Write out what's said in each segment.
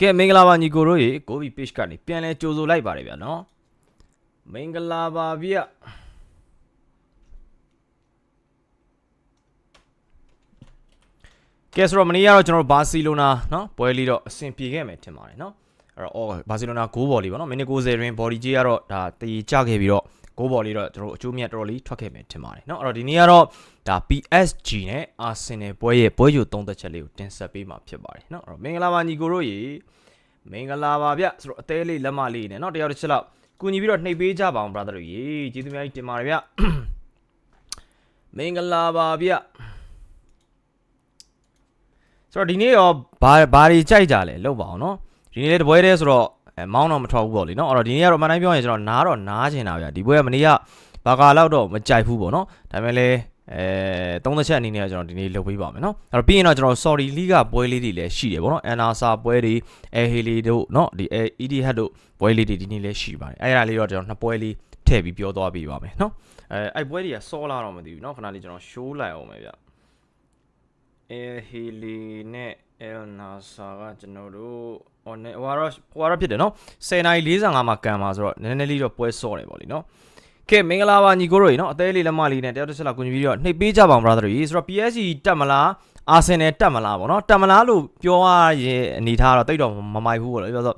ကဲမင်္ဂလာပါညီကိုတို့ရေကိုဘီ page ကနေပြန်လဲကြိုဆိုလိုက်ပါတယ်ဗျာနော်မင်္ဂလာပါဗျာကဲဆိုတော့မနေ့ကတော့ကျွန်တော်တို့ဘာစီလိုနာနော်ပွဲလေးတော့အဆင်ပြေခဲ့မယ်ထင်ပါတယ်နော်အဲ့တော့အော်ဘာစီလိုနာ6ဘော်လေးပေါ့နော်မိနစ်90တွင် body ကြီးကတော့ဒါတည်ကြခဲ့ပြီးတော့ 6ဘော်လေးတော့ကျွန်တော်တို့အကျိုးမြတ်တော်တော်လေးထွက်ခဲ့မယ်ထင်ပါတယ်နော်အဲ့တော့ဒီနေ့ကတော့ဒါ PSG နဲ့ Arsenal ပွဲရဲ့ပွဲယူသုံးသက်ချက်လေးကိုတင်ဆက်ပေးမှာဖြစ်ပါတယ်နော်အဲ့တော့မင်္ဂလာပါညီကိုတို့ရေ မင်္ဂလာပါဗျဆိုတော့အသေးလေးလက်မလေးနဲ့เนาะတယောက်တစ်ချက်လောက်ကူညီပြီးတော့နှိပ်ပေးကြပါအောင် brother တို့ရေကျေးဇူးများကြီးတင်ပါတယ်ဗျမင်္ဂလာပါဗျဆိုတော့ဒီနေ့ရောဘာဘာတွေကြိုက်ကြလဲလောက်ပါအောင်เนาะဒီနေ့လေးတပွဲတည်းဆိုတော့ အဲမောင်းတော့မထောက်ဘူးပေါ့လေနော်အဲ့တော့ဒီနေ့ကတော့မှန်တိုင်းပြောရင်ကျွန်တော်နားတော့နားချင်တာဗျာဒီပွဲကမနေ့ကဘာကာလောက်တော့မကြိုက်ဘူးပေါ့နော်ဒါပေမဲ့လည်းအဲ30ချက်အနေနဲ့ကျွန်တော်ဒီနေ့လုပ်ပေးပါမယ်နော်အဲ့တော့ပြီးရင်တော့ကျွန်တော် sorry league ပွဲလေးတွေလည်းရှိတယ်ဗောနော် anasa ပွဲတွေ air haley တို့နော်ဒီ ed hat တို့ပွဲလေးတွေဒီနေ့လည်းရှိပါတယ်အဲ့ဒါလေးတော့ကျွန်တော်နှစ်ပွဲလေးထည့်ပြီးပြောသွားပေးပါမယ်နော်အဲအဲ့ပွဲတွေကစောလာတော့မသိဘူးနော်ခဏလေးကျွန်တော် show လိုက်အောင်ပဲဗျ air haley နဲ့ anasa ကကျွန်တော်တို့ ဟိုဟိုကတော့ဟိုကတော့ဖြစ်တယ်နော်10:45မှာကန်ပါဆိုတော့နည်းနည်းလေးတော့ပွဲစော့တယ်ပေါ့လေနော်ကဲမင်္ဂလာပါညီကိုတို့ရေနော်အသေးလေးလက်မလေးနဲ့တယောက်တစ်ချက်လောက်ကူညီပြီးတော့နှိပ်ပေးကြပါအောင် brother ရေဆိုတော့ PSG တက်မလားအာဆင်နယ်တက်မလားပေါ့နော်တက်မလားလို့ပြောရရင်အနေထားတော့တိတ်တော့မမိုက်ဘူးပေါ့လေပြောဆို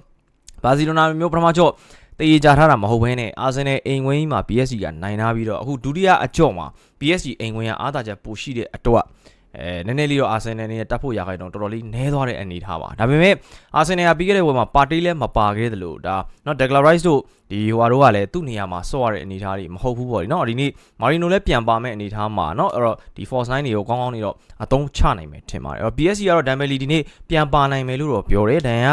ဘာစီလိုနာမျိုးပထမကျော့တေးကြထားတာမဟုတ်ဘဲနဲ့အာဆင်နယ်အိမ်ဝင်းကြီးမှာ PSG ကနိုင်ထားပြီးတော့အခုဒုတိယအကြော့မှာ PSG အိမ်ဝင်းကအားသာချက်ပိုရှိတဲ့အတွက် အဲနည်းနည်းလေးတော့အာဆင်နယ်နဲ့တက်ဖို့ရခိုင်တော့တော်တော်လေးနည်းသွားတဲ့အနေထားပါဒါပေမဲ့အာဆင်နယ်ကပြီးခဲ့တဲ့ဘွဲမှာပါတီလည်းမပါခဲ့သလိုဒါနော်ဒက်ဂလာရိုက်စ်တို့ဒီဟိုဟာတို့ကလည်းသူ့နေရာမှာဆော့ရတဲ့အနေထားတွေမဟုတ်ဘူးပေါ့ဒီနော်ဒီနေ့မာရီနိုလည်းပြန်ပါမဲ့အနေထားမှာနော်အဲ့တော့ဒီ force line တွေကိုကောင်းကောင်းနေတော့အသုံးချနိုင်မယ်ထင်ပါတယ်အဲ့တော့ PSG ကတော့ဒမ်ဘယ်လီဒီနေ့ပြန်ပါနိုင်မယ်လို့တော့ပြောတယ်ဒန်က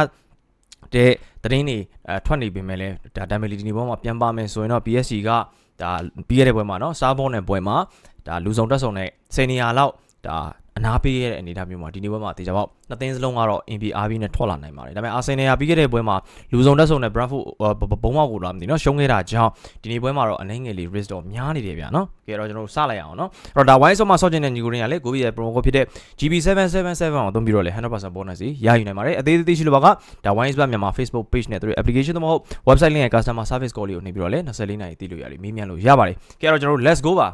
တဲ့သတင်းတွေအဲထွက်နေပေမဲ့လည်းဒါဒမ်ဘယ်လီဒီနေ့ဘောမှာပြန်ပါမယ်ဆိုရင်တော့ PSG ကဒါပြီးရတဲ့ပွဲမှာနော်စားဘောနဲ့ပွဲမှာဒါလူဆောင်တက်ဆောင်နဲ့10နေရာလောက် ဒါအနာပေးရတဲ့အနေအထားမျိုးမှာဒီနေ့ပွဲမှာတေချာပေါက်နှစ်သင်းစလုံးကတော့ NPRB နဲ့ထွက်လာနိုင်ပါတယ်ဒါပေမဲ့အာဆင်နယ်ကပြီးခဲ့တဲ့ပွဲမှာလူဆောင်တက်ဆောင်နဲ့ Brentford ဘုံမောက်ကိုတော့မသိနော်ရှုံးခဲ့တာကြောင့်ဒီနေ့ပွဲမှာတော့အနှဲငယ်လေး risk တော့များနေတယ်ဗျာနော်ကဲတော့ကျွန်တော်တို့စလိုက်အောင်နော်အဲ့တော့ဒါ wine ဆိုမှဆော့ချင်တဲ့ညီကိုရင်းကလည်းကိုဗီရဲ့ promo code ဖြစ်တဲ့ GB777 ကိုအသုံးပြီးတော့လေ100% bonus ကြီးရယူနိုင်ပါတယ်အသေးသေးရှိလို့ပါကဒါ wine စပါမြန်မာ Facebook page နဲ့သူတို့ application တော့မဟုတ် website link ရဲ့ customer service call လေးကိုနှိပ်ပြီးတော့လေ24နာရီတည်လို့ရတယ်မေးမြန်းလို့ရပါတယ်ကဲတော့ကျွန်တော်တို့ let's go ပါ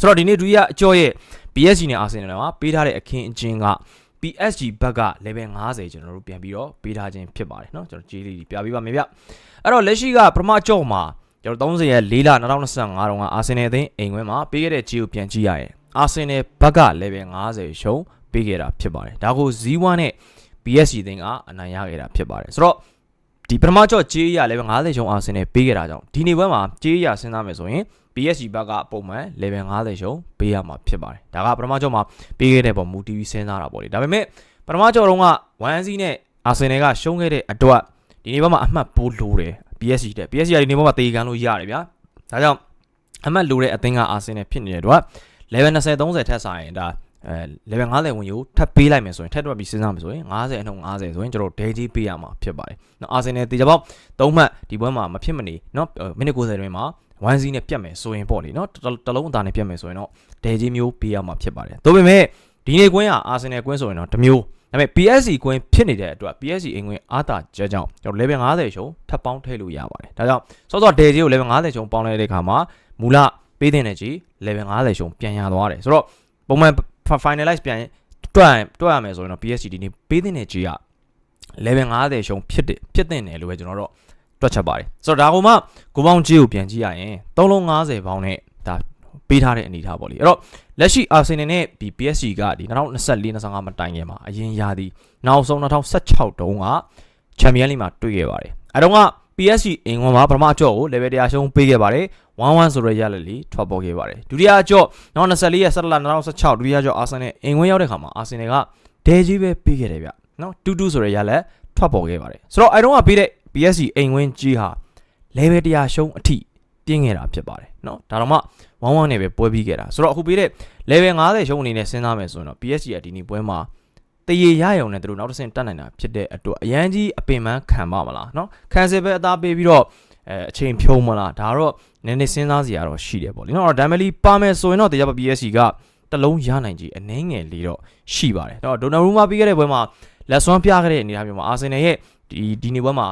ဆိုတော့ဒီနေ့ဒုတိယအကျော်ရဲ့ PSG နဲ့ Arsenal မှာပေးထားတဲ့အခင်းအကျင်းက PSG ဘက်က level 50ကျွန်တော်တို့ပြန်ပြီးတော့ပေးထားခြင်းဖြစ်ပါတယ်เนาะကျွန်တော်ကြီးလေးပြပေးပါမယ်ဗျအဲ့တော့လက်ရှိကပထမကြော့မှာကျွန်တော်30ရက်4လ2025တုန်းက Arsenal အသင်းအိမ်ဝင်းမှာပေးခဲ့တဲ့ဂျီကိုပြန်ကြည့်ရရင် Arsenal ဘက်က level 50ရှုံးပေးခဲ့တာဖြစ်ပါတယ်ဒါကို Z1 နဲ့ PSG အသင်းကအနိုင်ရခဲ့တာဖြစ်ပါတယ်ဆိုတော့ဒီပထမကြော့ဂျေးရ level 50ရှုံး Arsenal ပေးခဲ့တာကြောင့်ဒီနေ့ပွဲမှာဂျေးရစဉ်းစားမယ်ဆိုရင် PSG ဘက်ကပုံမှန် level 50ရှုံးပေးရမှာဖြစ်ပါတယ်ဒါကပထမကြော့မှာပေးခဲ့တဲ့ပုံမူ TV စဉ်းစားတာပေါ့လေဒါပေမဲ့ပထမကြော့တုန်းက 1C နဲ့ Arsenal ကရှုံးခဲ့တဲ့အတွက်ဒီနေ့ဘက်မှာအမှတ်ပိုးလိုတယ် PSG တဲ့ PSG ကဒီနေ့ဘက်မှာတေကန်လို့ရတယ်ဗျာဒါကြောင့်အမှတ်လိုတဲ့အသင်းက Arsenal ဖြစ်နေတဲ့အတွက် level 20 30ထက်ဆိုင်ရင်ဒါအဲ level 50ဝင်ယူထပ်ပေးလိုက်မယ်ဆိုရင်ထပ်တွက်ပြီးစဉ်းစားမယ်ဆိုရင်50အနှုန်း50ဆိုရင်ကျွန်တော်ဒဲကြီးပေးရမှာဖြစ်ပါတယ်။နော် Arsenal တေချာပေါက်၃မှတ်ဒီပွဲမှာမဖြစ်မနေနော်မိနစ်90တွင်မှာ 1 0နဲ့ပြတ်မယ်ဆိုရင်ပေါ့လေနော်တလုံးအသားနဲ့ပြတ်မယ်ဆိုရင်တော့ဒဲကြီးမျိုးပေးရမှာဖြစ်ပါတယ်။ဒါပေမဲ့ဒီနေ့ကွင်းက Arsenal ကွင်းဆိုရင်တော့တမျိုးဒါပေမဲ့ PSG ကွင်းဖြစ်နေတဲ့အတွက် PSG အိမ်ကွင်းအားတာကြကြောင်ကျွန်တော် level 50ရှုံထပ်ပေါင်းထည့်လို့ရပါတယ်။ဒါကြောင့်စောစောဒဲကြီးကို level 50ရှုံပေါင်းလိုက်တဲ့အခါမှာမူလပေးတဲ့နဲ့ကြီး level 50ရှုံပြန်ရသွားတယ်။ဆိုတော့ပုံမှန် finalize ပြန်တွက်တွက်ရမယ်ဆိုရင်တော့ PSG ဒီနေ့ပေးတဲ့နဲ့ကြီးက level 50ရှုံဖြစ်တယ်ဖြစ်တဲ့နယ်လို့ပဲကျွန်တော်တို့ တွက်ချက်ပါတယ်ဆိုတော့ဒါကမှကိုပေါင်းကြီးကိုပြန်ကြည့်ရရင်3လုံး50ပေါင်းနဲ့ဒါပေးထားတဲ့အနေအထားပေါ့လေအဲ့တော့လက်ရှိ Arsenal နဲ့ဒီ PSG ကဒီ2024-25မတိုင်ခင်မှာအရင်ရာသီနောက်ဆုံး2016တုန်းက Champions League မှာတွေ့ခဲ့ပါတယ်အဲ့တော့က PSG အင်္ဂွန်မှာပထမအကြော့ကို level 100ရှုံးပေးခဲ့ပါတယ်1-1ဆိုရရလက်လီထွက်ပေါ်ခဲ့ပါတယ်ဒုတိယအကြော့နောက်24ရက်17လ2016ဒုတိယအကြော့ Arsenal အင်္ဂွန်ရောက်တဲ့ခါမှာ Arsenal ကဒဲကြီးပဲပေးခဲ့တယ်ဗျနော်2-2ဆိုရရလက်ထွက်ပေါ်ခဲ့ပါတယ်ဆိုတော့အဲ့တော့ကပေးတဲ့ PSG အိမ်ဝင်းကြီးဟာ level 100ရှုံးအထိပြင်းခဲ့တာဖြစ်ပါတယ်เนาะဒါတော့မှဝမ်းဝမ်းနဲ့ပဲပွဲပြီးခဲ့တာဆိုတော့အခုပေးတဲ့ level 50ရှုံးအနေနဲ့စဉ်းစားမယ်ဆိုရင်တော့ PSG ကဒီနေ့ပွဲမှာတရေရရုံနဲ့သူတို့နောက်တစ်ဆင့်တက်နိုင်တာဖြစ်တဲ့အတွက်အရန်ကြီးအပင်ပန်းခံပါမလားเนาะခံစစ်ပဲအသားပေးပြီးတော့အဲအချိန်ဖြုံးမလားဒါတော့နည်းနည်းစဉ်းစားစရာတော့ရှိတယ်ပေါ့လေเนาะအဲ့တော့ Dembele ပါမယ်ဆိုရင်တော့တရားပါ PSG ကတလုံးရနိုင်ကြီးအနှင်းငယ်လေးတော့ရှိပါတယ်เนาะ Donnarumma ပြီးခဲ့တဲ့ပွဲမှာ လက်စွမ်းပြခဲ့တဲ့အနေအထားမျိုးမှာအာဆင်နယ်ရဲ့ဒီဒီနေ့ပွဲမှာ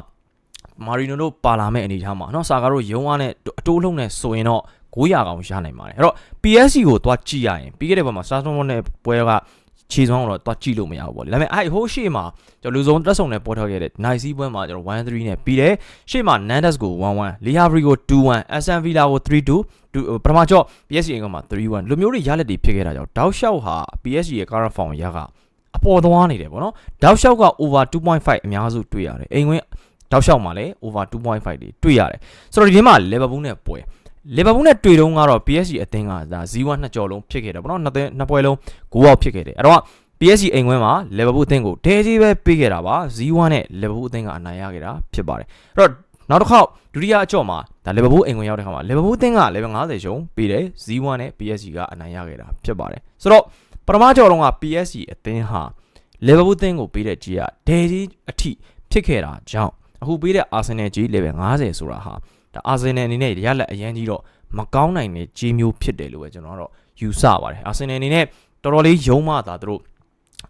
မာရီနိုတို့ပါလာမဲ့အနေအထားမှာเนาะဆာကာတို့ရုံးအားနဲ့အတိုးလုံးနဲ့ဆိုရင်တော့900ကောင်ရနိုင်ပါတယ်အဲ့တော့ PSG ကိုသွားကြည့်ရရင်ပြီးခဲ့တဲ့ဘက်မှာ Strasbourg နဲ့ပွဲကခြေစွမ်းတော့သွားကြည့်လို့မရဘူးပေါ့လေဒါပေမဲ့အဲ့ဟိုးရှေ့မှာကျွန်တော်လူဆုံးတက်ဆုံနဲ့ပေါ်ထွက်ခဲ့တဲ့ nice ပွဲမှာကျွန်တော်1-3နဲ့ပြီးတယ်ရှေ့မှာ Nandes ကို1-1 Lihavri ကို2-1 Aston Villa ကို3-2ပထမကျော့ PSG အင်္ဂါမှာ3-1လူမျိုးတွေရလက်တွေဖြစ်ခဲ့တာကြောင့်တောက်လျှောက်ဟာ PSG ရဲ့ current form ရကအပေါ်သွားနေတယ်ပေါ့နော်တောက်လျှောက်က over 2.5အများစုတွေ့ရတယ်အိမ်ဝင် တောက်လျှောက်မှာလည်း over 2.5တွေတွေ့ရတယ်ဆိုတော့ဒီထဲမှာ Liverpool နဲ့ပွဲလီဗာပူးနဲ့တွေ့တုန်းကတော့ PSG အသင်းကဒါ0-1နှစ်ကြော်လုံးဖြစ်ခဲ့တယ်ပေါ့နော်နှစ်သင်းနှစ်ပွဲလုံး9အောက်ဖြစ်ခဲ့တယ်အဲ့တော့ PSG အိမ်ခွင်းမှာလီဗာပူးအသင်းကိုတဲကြီးပဲပေးခဲ့တာပါ0-1နဲ့လီဗာပူးအသင်းကအနိုင်ရခဲ့တာဖြစ်ပါတယ်အဲ့တော့နောက်တစ်ခေါက်ဒုတိယအကြော့မှာဒါလီဗာပူးအိမ်ခွင်းရောက်တဲ့ခါမှာလီဗာပူးအသင်းက level 50ရှုံးပေးတယ်0-1နဲ့ PSG ကအနိုင်ရခဲ့တာဖြစ်ပါတယ်ဆိုတော့ပထမကြော်လုံးက PSG အသင်းဟာလီဗာပူးအသင်းကိုပေးတဲ့ကြီးကဒဲကြီးအထိဖြစ်ခဲ့တာကြောင့် အခုပေးတဲ့ Arsenal ကြီး level 50ဆိုတာဟာဒါအာဆင်နယ်အနေနဲ့ရလက်အရန်ကြီးတော့မကောင်းနိုင်တဲ့ကြီးမျိုးဖြစ်တယ်လို့ပဲကျွန်တော်ကတော့ယူဆပါတယ်အာဆင်နယ်အနေနဲ့တော်တော်လေးယုံမှသာသူတို့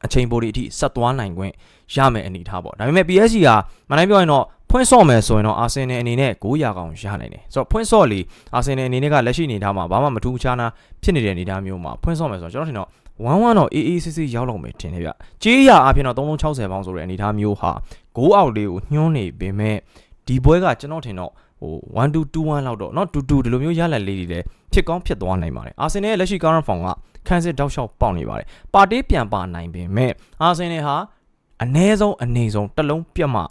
အချိန်ပိုဒီအထိဆက်သွားနိုင်ခွင့်ရမယ်အနေထားပေါ့ဒါပေမဲ့ PSG ကမနိုင်ပြောရင်တော့ဖွင့်ဆော့မယ်ဆိုရင်တော့အာဆင်နယ်အနေနဲ့900ကောင်ရနိုင်တယ်ဆိုတော့ဖွင့်ဆော့လီအာဆင်နယ်အနေနဲ့ကလက်ရှိအနေထားမှာဘာမှမထူးခြားနာဖြစ်နေတဲ့အနေထားမျိုးမှာဖွင့်ဆော့မယ်ဆိုတော့ကျွန်တော်ထင်တော့ဝမ်းဝမ်းတော့အေးအေးဆေးဆေးရောက်လောက်မယ်ထင်တယ်ဗျကြေးရအပြင်တော့3360ပေါင်းဆိုတဲ့အနေထားမျိုးဟာ 9အောက်လေးကိုညှွှန်းနေပေမဲ့ဒီပွဲကကျွန်တော်ထင်တော့ဟို1 2 2 1လောက်တော့เนาะ2 2ဒီလိုမျိုးရလက်လေးတွေလည်းဖြစ်ကောင်းဖြစ်သွားနိုင်ပါတယ်အာဆင်နယ်ရဲ့လက်ရှိ current form ကခန်းစစ်တောက်လျှောက်ပေါက်နေပါတယ်ပါတေးပြန်ပါနိုင်ပေမဲ့အာဆင်နယ်ဟာအ ਨੇ ဆုံးအနေဆုံးတစ်လုံးပြတ်မှ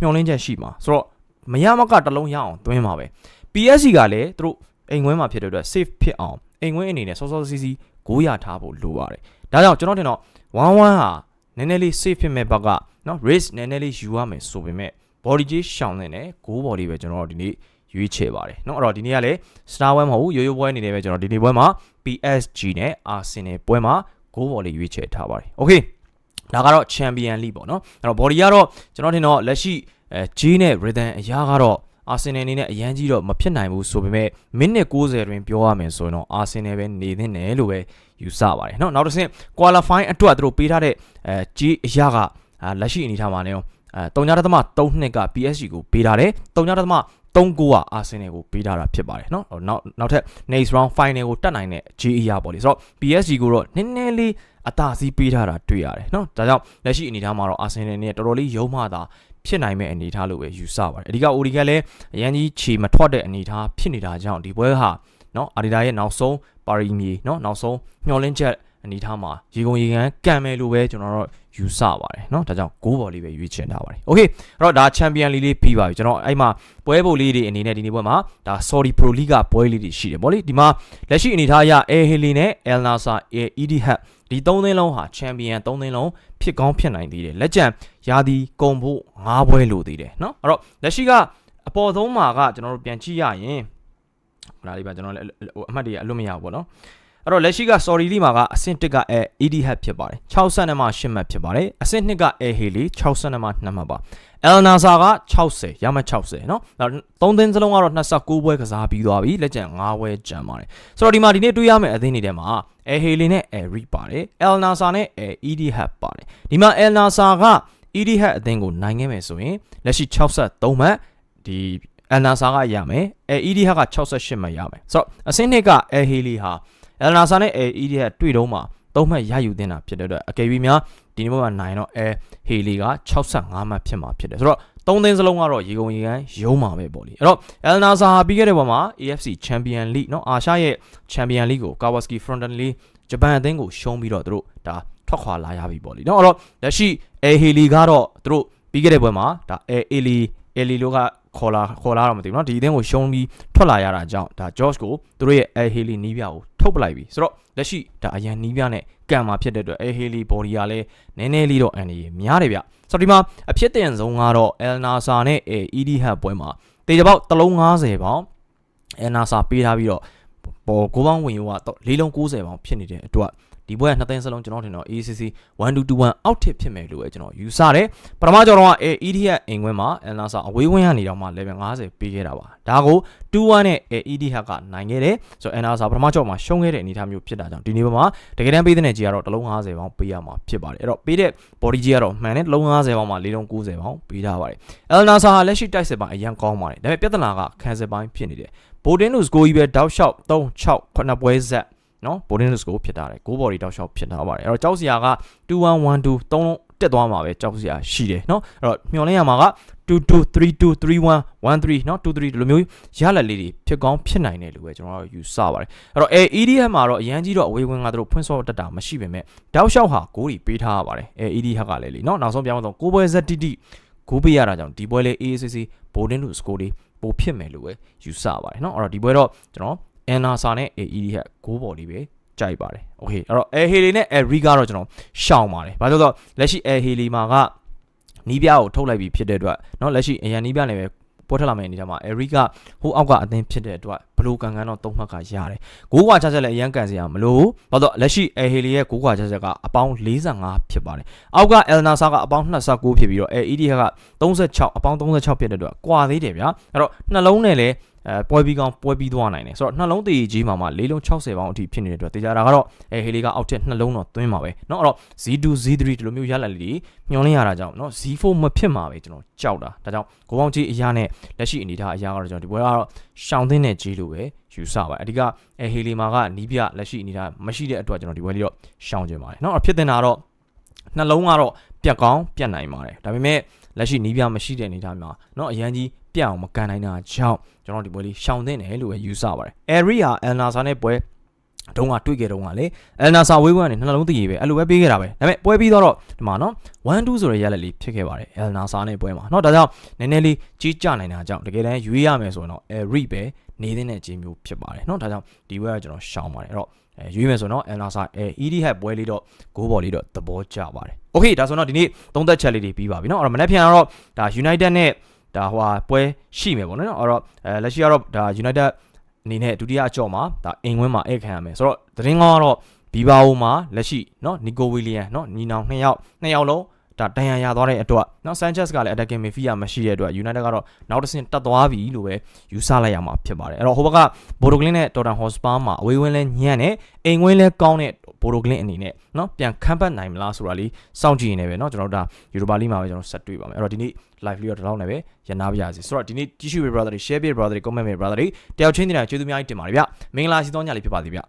မျောလင်းချက်ရှိမှာဆိုတော့မရမကတစ်လုံးရအောင်သွင်းပါပဲ PSG ကလည်းသူတို့အိမ်ခွင်းမှာဖြစ်တဲ့အတွက် safe ဖြစ်အောင်အိမ်ခွင်းအနေနဲ့စောစောစီးစီး900ထားဖို့လိုပါတယ်ဒါကြောင့်ကျွန်တော်ထင်တော့1-1ဟာနည်းနည်းလေး safe ဖြစ်မဲ့ဘက်က เนาะ race နည်းနည်းလေးယူရမယ်ဆိုပေမဲ့ body ကြီးရှောင်နေတယ်9 body ပဲကျွန်တော်တို့ဒီနေ့ရွေးချယ်ပါတယ်เนาะအဲ့တော့ဒီနေ့ကလည်း Star One မဟုတ်ဘူးရိုးရိုးပွဲအနေနဲ့ပဲကျွန်တော်ဒီနေ့ပွဲမှာ PSG နဲ့ Arsenal ပွဲမှာ9 body ရွေးချယ်ထားပါတယ် okay ဒါကတော့ Champion League ပေါ့နော်အဲ့တော့ body ကတော့ကျွန်တော်ထင်တော့လက်ရှိအဲ G နဲ့ Rhythm အရာကတော့အာဆင်နယ်အနေနဲ့အရန်ကြီးတော့မဖြစ်နိုင်ဘူးဆိုပေမဲ့မိနစ်60တွင်ပြောရမယ်ဆိုရင်တော့အာဆင်နယ်ပဲနေသင့်တယ်လို့ပဲယူဆပါတယ်เนาะနောက်တစ်ဆင့် qualify အတွက်သူတို့ပေးထားတဲ့အဲ G အရာက လက်ရှိအနေထားမှာနေရောအဲ3.32က PSG ကိုပေးထားတယ်3.39ကအာဆင်နယ်ကိုပေးထားတာဖြစ်ပါတယ်เนาะနောက်နောက်ထပ် next round final ကိုတက်နိုင်တဲ့ GER ပေါ့လေဆိုတော့ PSG ကိုတော့နည်းနည်းလေးအသာစီးပေးထားတာတွေ့ရတယ်เนาะဒါကြောင့်လက်ရှိအနေအထားမှာတော့အာဆင်နယ်နဲ့တော်တော်လေးယုံမှသာဖြစ်နိုင်မဲ့အနေအထားလို့ပဲယူဆပါတယ်အဓိကအိုဒီကလည်းအရန်ကြီးခြေမထွက်တဲ့အနေအထားဖြစ်နေတာကြောင့်ဒီပွဲဟာเนาะအာဒီဒါရဲ့နောက်ဆုံးပါရီမီเนาะနောက်ဆုံးမျောလင်းချက် အနေထားမှာရေကုန်ရေကန်ကံမယ်လို့ပဲကျွန်တော်တို့ယူဆပါတယ်เนาะဒါကြောင့်6ဘော်လေးပဲရွေးချယ်ထားပါတယ်โอเคအဲ့တော့ဒါချန်ပီယံလီလေးပြီးပါပြီကျွန်တော်အဲ့မှာပွဲပိုလေးတွေအနေနဲ့ဒီနေ့ပွဲမှာဒါ Saudi Pro League ကပွဲလေးတွေရှိတယ်ဗောလေဒီမှာလက်ရှိအနေထားအရ El Hilal နဲ့ El Nassr EDH ဒီ၃သင်းလုံးဟာချန်ပီယံ၃သင်းလုံးဖြစ်ကောင်းဖြစ်နိုင်သေးတယ်လက်ကျန်ရာသီကုန်ဖို့၅ပွဲလိုသေးတယ်เนาะအဲ့တော့လက်ရှိကအပေါ်ဆုံးမှာကကျွန်တော်တို့ပြန်ကြည့်ရရင်ခဏလေးပါကျွန်တော်လည်းအမှတ်တွေအလွတ်မရဘူးပေါ့နော် အဲ့တော့လက်ရှိက sorry လေးမှာကအဆင့်1ကအဲ ED hat ဖြစ်ပါတယ်60နဲ့မှ8မှတ်ဖြစ်ပါတယ်အဆင့်2က A Haley 60နဲ့မှ2မှတ်ပါ El Nassr က60ရမှတ်60เนาะနောက်3သင်းစလုံးကတော့29ပွဲကစားပြီးသွားပြီလက်ကျန်5ပွဲကျန်ပါတယ်ဆိုတော့ဒီမှာဒီနေ့တွေ့ရမယ့်အသင်းတွေထဲမှာ A Haley နဲ့ A Reed ပါတယ် El Nassr နဲ့ A ED hat ပါတယ်ဒီမှာ El Nassr က ED hat အသင်းကိုနိုင်ခဲ့မယ်ဆိုရင်လက်ရှိ63မှတ်ဒီ El Nassr ကရမယ် A ED hat က68မှတ်ရမယ်ဆိုတော့အဆင့်2က A Haley ဟာ El Nassr နဲ့ A ED hat တွေ့တော့မှသုံးမှတ်ရယူတင်တာဖြစ်တဲ့အတွက်အကယ်၍များဒီနေ့မှာနိုင်တော့အဲဟေလီက65မှတ်ဖြစ်မှာဖြစ်တယ်ဆိုတော့သုံးသင်းစလုံးကတော့ရေကုန်ရေကန်ရုံးမှာပဲပေါ့လေအဲ့တော့ El Nassr ပြီးခဲ့တဲ့ဘက်မှာ AFC Champion League เนาะအာရှရဲ့ Champion League ကို Kawasaki Frontale ဂျပန်အသင်းကိုရှုံးပြီးတော့သူတို့ဒါထွက်ခွာလာရပြီပေါ့လေเนาะအဲ့တော့လက်ရှိ El Heli ကတော့သူတို့ပြီးခဲ့တဲ့ဘက်မှာဒါ El Eli Eli လို့က ခေါ်လာခေါ်လာတော့မသိဘူးเนาะဒီအသင်းကိုရှုံးပြီးထွက်လာရတာကြောင့်ဒါ George ကိုသူတို့ရဲ့ El Heli နီးပြကိုထုတ်ပလိုက်ပြီဆိုတော့လက်ရှိဒါအရန်နီးပြနဲ့ကံမှာဖြစ်တဲ့အတွက် El Heli body ကလည်းနည်းနည်းလေးတော့အန်ဒီများတယ်ဗျဆိုတော့ဒီမှာအဖြစ်တင်ဆုံးကတော့ El Nassr နဲ့ ED Hub ပွဲမှာတေချာပေါက်350ပေါင် El Nassr ပေးထားပြီးတော့ပေါ်ကိုပေါင်းဝင်ရောက၄လုံး90ပေါင်ဖြစ်နေတဲ့အတွက် ဒီပွဲကနှစ်သိန်းစလုံးကျွန်တော်ထင်တော့ ACC 1221အောက်ထစ်ဖြစ်မယ်လို့ပဲကျွန်တော်ယူဆတယ်ပထမကြော်တော့အဲ ED ရဲ့အိမ်ခွင်းမှာအန်လာစာအဝေးဝင်းကနေတော့မှ level 50ပေးခဲ့တာပါဒါကို21နဲ့ ED ဟက်ကနိုင်ခဲ့တယ်ဆိုတော့အန်လာစာပထမကြော်မှာရှုံးခဲ့တဲ့အနေအထားမျိုးဖြစ်တာကြောင့်ဒီနေ့မှာတကယ်တမ်းပေးတဲ့ကြီးကတော့တစ်လုံး50ပေါင်းပေးရမှာဖြစ်ပါတယ်အဲ့တော့ပေးတဲ့ body ကြီးကတော့မှန်တယ်တစ်လုံး50ပေါင်းမှာ၄လုံး90ပေါင်းပေးထားပါတယ်အယ်နာစာဟာလက်ရှိတိုက်စစ်ပိုင်းအရန်ကောင်းပါတယ်ဒါပေမဲ့ပြဿနာကခံစစ်ပိုင်းဖြစ်နေတယ်ဘိုဒင်နုစ်ကိုကြီးပဲတောက်လျှောက်3 6 9ပွဲဆက် နော်ဘိုဒင်နုစ်ကိုဖြစ်ထားတယ်6 body တောက်လျှောက်ဖြစ်ထားပါတယ်အဲ့တော့ကြောက်စရာက2112 3လုံးတက်သွားမှာပဲကြောက်စရာရှိတယ်နော်အဲ့တော့မျော်လင့်ရမှာက223231 13เนาะ23ဒီလိုမျိုးရလက်လေးတွေဖြစ်ကောင်းဖြစ်နိုင်တယ်လို့ပဲကျွန်တော်တို့ယူဆပါတယ်အဲ့တော့ AEDF မှာတော့အရန်ကြီးတော့အဝေးဝင်ကတို့ဖွင့်စောတက်တာမရှိပေမဲ့တောက်လျှောက်ဟာဂိုးတွေပေးထားရပါတယ် AEDF ကလည်းလीเนาะနောက်ဆုံးပြောင်းတော့ကိုပွဲဇက်တီတီဂိုးပေးရတာကြောင့်ဒီပွဲလေး AACC ဘိုဒင်းတို့စကိုတွေပိုဖြစ်မယ်လို့ပဲယူဆပါတယ်เนาะအဲ့တော့ဒီပွဲတော့ကျွန်တော် NASA နဲ့ AEDF ဂိုးပေါ်လေးပဲကြိုက်ပါတယ်โอเคအဲ့တော့ Air Haley နဲ့ Air Rig ကတော့ကျွန်တော်ရှောင်ပါတယ်ဘာလို့လဲဆိုတော့လက်ရှိ Air Haley မှာကနီးပြားကိုထုတ်လိုက်ပြီးဖြစ်တဲ့အတွက်เนาะလက်ရှိအရန်နီးပြားနေပဲပွဲထွက်လာမယ့်အနေထားမှာ Eric ကဟိုအောက်ကအသင်းဖြစ်တဲ့အတွက် ဘလိုကန်ကန်တော့သုံးမှတ်ကရတယ်။ဂိုးကွာချချက်လည်းအရန်ကန်စရာမလိုဘူး။ဘာလို့လက်ရှိ El Heli ရဲ့ဂိုးကွာချချက်ကအပေါင်း45ဖြစ်ပါတယ်။အောက်က El Nasa ကအပေါင်း29ဖြစ်ပြီးတော့ AED က36အပေါင်း36ဖြစ်တဲ့အတွက်ကွာသေးတယ်ဗျာ။အဲ့တော့နှလုံးနဲ့လည်းအဲပွဲပြီးကောင်းပွဲပြီးသွားနိုင်တယ်ဆိုတော့နှလုံးသေးကြီးမှာမှ၄လုံး60ပေါင်းအထိဖြစ်နေတဲ့အတွက်တေချာတာကတော့အဲဟေလီကအောက်ထက်နှလုံးတော့သွင်းပါပဲเนาะအဲ့တော့ Z2 Z3 ဒီလိုမျိုးရလက်လေးညှောင်းလင်းရတာကြောင့်เนาะ Z4 မဖြစ်မှာပဲကျွန်တော်ကြောက်တာဒါကြောင့်ကိုပေါင်းကြီးအရာနဲ့လက်ရှိအနေထားအရာကတော့ကျွန်တော်ဒီပွဲကတော့ရှောင်းသင်းတဲ့ကြီးလို့ ပဲယူဆပါတယ်အဓိကအဲဟေလီမာကနီးပြလက်ရှိအနေထားမရှိတဲ့အတွက်ကျွန်တော်ဒီပွဲလေးတော့ရှောင်းခြင်းပါတယ်เนาะဖြစ်တင်တာတော့နှလုံးကတော့ပြက်ကောင်းပြက်နိုင်ပါတယ်ဒါပေမဲ့လက်ရှိနီးပြမရှိတဲ့အနေထားမှာเนาะအရန်ကြီးပြက်အောင်မကန်နိုင်တာကြောင့်ကျွန်တော်ဒီပွဲလေးရှောင်သင့်တယ်လို့ပဲယူဆပါတယ်။ Airy ဟာ El Nasa နဲ့ပွဲ တုံးကတွေ့ခဲ့တုံးကလေ El Nasa ဝေးကွန်းကနေနှလုံးတည်ပဲအဲ့လိုပဲပေးခဲ့တာပဲ။ဒါပေမဲ့ပွဲပြီးတော့ဒီမှာနော်1 2ဆိုရရလက်လေးဖြစ်ခဲ့ပါတယ် El Nasa နဲ့ပွဲမှာ။เนาะဒါကြောင့်နည်းနည်းလေးကြီးကြနိုင်တာကြောင့်တကယ်တမ်းရွေးရမယ်ဆိုရင်တော့ Airy ပဲနေတဲ့ကြီးမျိုးဖြစ်ပါတယ်เนาะဒါကြောင့်ဒီပွဲကကျွန်တော်ရှောင်ပါတယ်အဲ့တော့အဲရွေးမယ်ဆိုတော့ El Nasa အဲ ED hat ပွဲလေးတော့ goal ball လေးတော့သဘောကျပါတယ်။ Okay ဒါဆိုတော့ဒီနေ့သုံးသက်ချက်လေးတွေပြီးပါပြီเนาะအဲ့တော့မနေ့ပြန်တော့ဒါ United နဲ့ဒါဟိုဟာပွဲရှိမယ်ပေါ့နော်အဲ့တော့အဲလက်ရှိကတော့ဒါ United အနေနဲ့ဒုတိယအကြော့မှာဒါအိမ်ဝင်းမှာဧည့်ခံရမယ်ဆိုတော့သတင်းကောင်းကတော့ဘီဘာအိုမှာလက်ရှိเนาะနီကိုဝီလီယန်เนาะညီနောင်နှစ်ယောက်နှစ်ယောက်လုံး ဒါဒဏ်ရာရသွားတဲ့အတွက်နော် Sanchez ကလည်း attacking midfielder မရှိတဲ့အတွက် United ကတော့နောက်တစ်ဆင့်တက်သွားပြီလို့ပဲယူဆလိုက်ရမှာဖြစ်ပါတယ်အဲ့တော့ဟိုဘက်က Bodo Glimt နဲ့ Tottenham Hotspur မှာအဝေးဝင်းလဲညံ့တယ်အိမ်ဝင်းလဲကောင်းတဲ့ Bodo Glimt အနေနဲ့နော်ပြန်ခံပတ်နိုင်မလားဆိုတာလေးစောင့်ကြည့်နေပဲနော်ကျွန်တော်တို့ဒါ Europa League မှာပဲကျွန်တော်ဆက်တွေ့ပါမယ်အဲ့တော့ဒီနေ့ live လေးတော့ဒီလောက်နဲ့ပဲရနာပါရစေဆိုတော့ဒီနေ့ကြည့်ရှုပေး brother တွေ share ပေး brother တွေ comment ပေး brother တွေတယောက်ချင်းတင်တာကျေးဇူးအများကြီးတင်ပါတယ်ဗျမင်္ဂလာရှိသောညလေးဖြစ်ပါစေဗျ